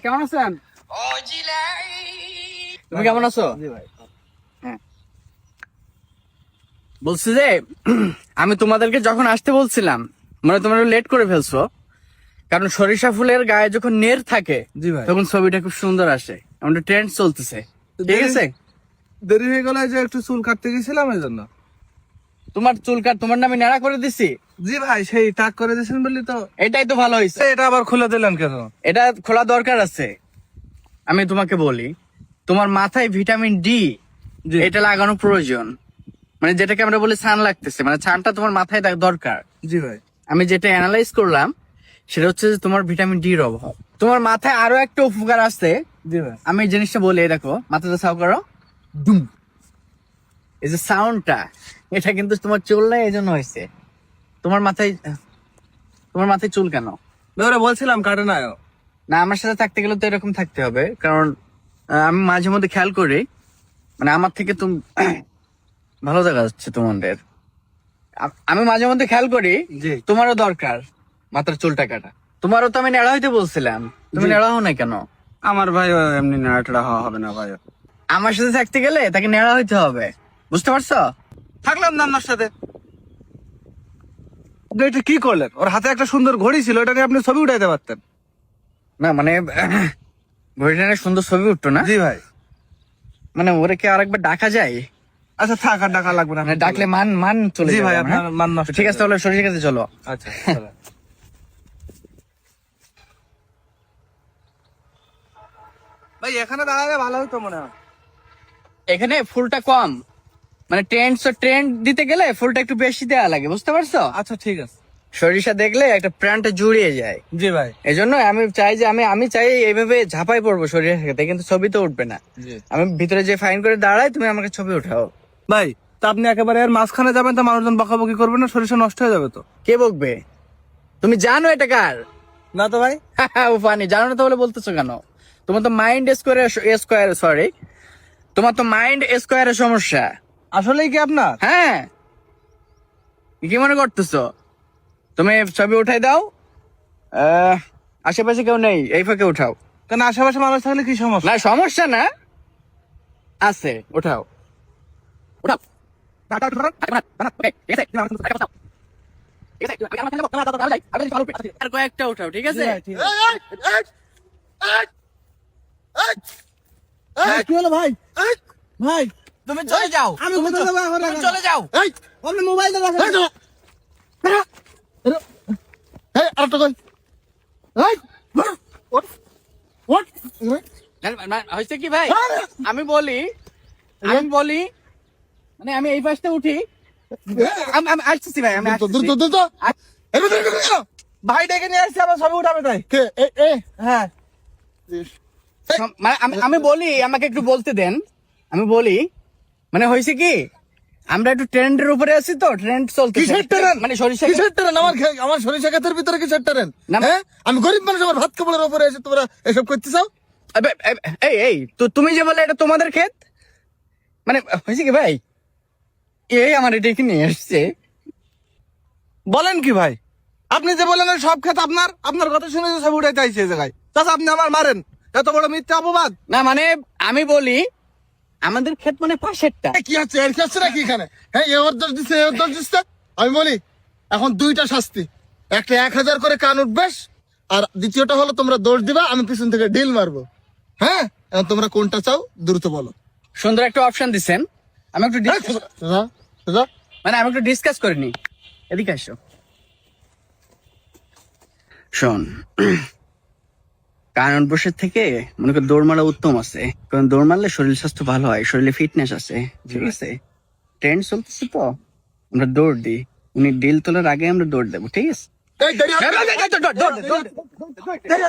কেমন আছেন? তুমি কেমন আছো? বলছি যে আমি তোমাদেরকে যখন আসতে বলছিলাম মানে তোমরা লেট করে ফেলছো কারণ সরিষা ফুলের গায়ে যখন নের থাকে জি ভাই। তখন ছবিটা খুব সুন্দর আসে আমাদের ট্রেন্ড চলতেছে। ঠিক দেরি- আছে? দেরি হয়ে গেল যে একটু চুল কাটতে গেছিলাম এই জন্য তোমার চুল কাট তোমার নামে নেড়া করে দিছি। জি ভাই সেই টাক করে দিয়েছেন বলি তো। এটাই তো ভালো হয়েছে এটা আবার খুলে দিলেন কেন? এটা খোলা দরকার আছে। আমি তোমাকে বলি তোমার মাথায় ভিটামিন ডি। এটা লাগানো প্রয়োজন। মানে যেটাকে আমরা বলি ছান লাগতেছে মানে ছানটা তোমার মাথায় দরকার। জি ভাই। আমি যেটা অ্যানালাইজ করলাম সেটা হচ্ছে যে তোমার ভিটামিন ডির অভাব। তোমার মাথায় আরও একটা উপকার আছে। জি ভাই। আমি এই জিনিসটা বলি দেখো মাথাটা সাউ করো। ডুম। এই যে সাউন্ডটা এটা কিন্তু তোমার চুল নাই এই জন্য হয়েছে। তোমার মাথায় তোমার মাথায় চুল কেন? ওরা বলছিলাম কাটে না না আমার সাথে থাকতে গেলে তো এরকম থাকতে হবে কারণ আমি মাঝে মধ্যে খেয়াল করি মানে আমার থেকে তুমি ভালো দেখা যাচ্ছে তোমাদের। আমি মাঝে মধ্যে খেয়াল করি তোমারও দরকার মাথার চুলটা কাটা। তোমারও তো আমি নেড়া হইতে বলছিলাম তুমি নেড়া হও না কেন? আমার ভাই এমনি নাড়াটা হওয়া হবে না ভাই আমার সাথে থাকতে গেলে তাকে নেড়া হইতে হবে বুঝতে পারছ? থাকলাম না আপনার সাথে। এটা কি করলেন? ওর হাতে একটা সুন্দর ঘড়ি ছিল এটা নিয়ে আপনি ছবি উঠাইতে পারতেন। না মানে ঘড়িটা সুন্দর ছবি উঠতো না। জি ভাই। মানে ওরে কি আরেকবার ডাকা যায়? আচ্ছা থাক আর ডাকা লাগবে না। মানে ডাকলে মান মান চলে জি ভাই আপনার হ্যাঁ? মান নষ্ট ঠিক আছে তাহলে সরিষা কাছে চলো। আচ্ছা ভাই এখানে দাঁড়ালে ভালো হতো মনে হয়। এখানে ফুলটা কম। মানে ট্রেন্ড ট্রেন্ড দিতে গেলে ফুলটা একটু বেশি দেওয়া লাগে বুঝতে পারছ? আচ্ছা ঠিক আছে। সরিষা দেখলে একটা প্রাণটা জুড়িয়ে যায়। জি ভাই। এই জন্য আমি চাই যে আমি আমি চাই এইভাবে ঝাপাই পড়ব সরিষা খেতে কিন্তু ছবি তো উঠবে না। আমি ভিতরে যে ফাইন করে দাঁড়াই তুমি আমাকে ছবি উঠাও। ভাই তা আপনি একেবারে এর মাঝখানে যাবেন তো মানুষজন বকাবকি করবে না সরিষা নষ্ট হয়ে যাবে তো? কে বকবে? তুমি জানো এটা কার? না তো ভাই। ও ফানি জানো না তাহলে বলতেছো কেন? তোমার তো মাইন্ড স্কোয়ার স্কোয়ার সরি তোমার তো মাইন্ড স্কোয়ারের সমস্যা। আসলেই কি আপনার হ্যাঁ কি মনে করতেছো তুমি ছবি উঠাই দাও আহ, আশেপাশে কেউ নেই এই ফাঁকে উঠাও কেন আশেপাশে মানুষ থাকলে কি সমস্যা না সমস্যা না আছে উঠাও উঠাও আর কয়েকটা উঠাও ঠিক আছে কি হলো ভাই ভাই তুমি চলে যাও আমি চ- যাব এখন? তুমি চলে যাও। আপনি মোবাইল দেওয়া না, না, হয়েছে কি ভাই? আমি বলি আমি বলি মানে আমি এই পাশটা উঠি। আমি আমি আসতেছি ভাই আমি আসতেছি। ভাই ডেকে নিয়ে আসছি আমার ছবি উঠাবে তাই। হ্যাঁ। মানে আমি আমি বলি আমাকে একটু বলতে দেন। আমি বলি মানে হয়েছে কি? আমরা একটু ট্রেন্ডের উপরে আছি তো ট্রেন্ড চলতে কিসের trend? মানে সরিষা কিসের ট্রেন আমার আমার সরিষা ক্ষেতের ভিতরে কিসের ট্রেন হ্যাঁ? আমি গরিব মানুষ আমার ভাত কাপড়ের উপরে এসে তোমরা এসব করতে চাও এই এই তো তুমি যে বলে এটা তোমাদের ক্ষেত? মানে হয়েছে কি ভাই? এই আমার এটা কি নিয়ে এসছে? বলেন কি ভাই? আপনি যে বলেন সব ক্ষেত আপনার আপনার কথা শুনে উঠাইতে আইছে এই জায়গায়। চাচা আপনি আমার মারেন। এত বড় মিথ্যা অপবাদ। না মানে আমি বলি আমাদের ক্ষেত মানে পাশেরটা। কি হচ্ছে? এর কি হচ্ছে নাকি এখানে? হ্যাঁ এ ওর দোষ দিচ্ছে এ ওর দোষ দিচ্ছে আমি বলি এখন দুইটা শাস্তি। একটা এক হাজার করে কান উঠবেস আর দ্বিতীয়টা হলো তোমরা দোষ দিবা আমি পিছন থেকে ডিল মারবো। হ্যাঁ? এখন তোমরা কোনটা চাও দ্রুত বলো। সুন্দর একটা অপশন দিছেন। আমি একটু সোজা, সোজা। মানে আমি একটু ডিসকাস করিনি। এদিকে আসো। শোন কারণ বসে থেকে মনে কর দৌড় মারা উত্তম আছে। কারণ দৌড় মারলে শরীর স্বাস্থ্য ভালো হয় শরীরে ফিটনেস আছে ঠিক আছে? ট্রেন্ড চলতেছে তো আমরা দৌড় দিই। উনি ডিল তোলার আগে আমরা দৌড় দেবো ঠিক আছে? এই, দেরি হচ্ছে। দৌড়, দৌড়, দৌড়, দৌড়,